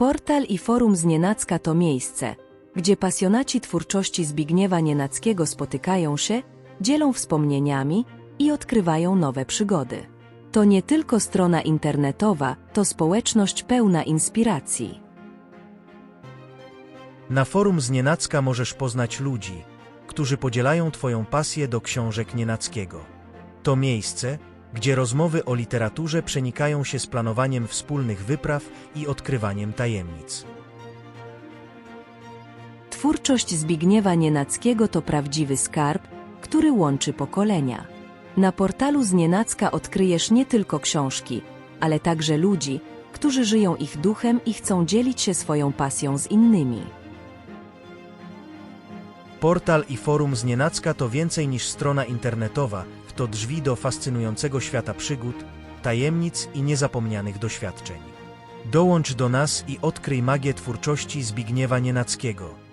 Portal i forum Znienacka to miejsce, gdzie pasjonaci twórczości Zbigniewa Nienackiego spotykają się, dzielą wspomnieniami i odkrywają nowe przygody. To nie tylko strona internetowa, to społeczność pełna inspiracji. Na forum z Nienacka możesz poznać ludzi, którzy podzielają Twoją pasję do książek Nienackiego. To miejsce, gdzie rozmowy o literaturze przenikają się z planowaniem wspólnych wypraw i odkrywaniem tajemnic. Twórczość Zbigniewa Nienackiego to prawdziwy skarb, który łączy pokolenia. Na portalu Znienacka odkryjesz nie tylko książki, ale także ludzi, którzy żyją ich duchem i chcą dzielić się swoją pasją z innymi. Portal i forum z Nienacka to więcej niż strona internetowa, to drzwi do fascynującego świata przygód, tajemnic i niezapomnianych doświadczeń. Dołącz do nas i odkryj magię twórczości Zbigniewa Nienackiego.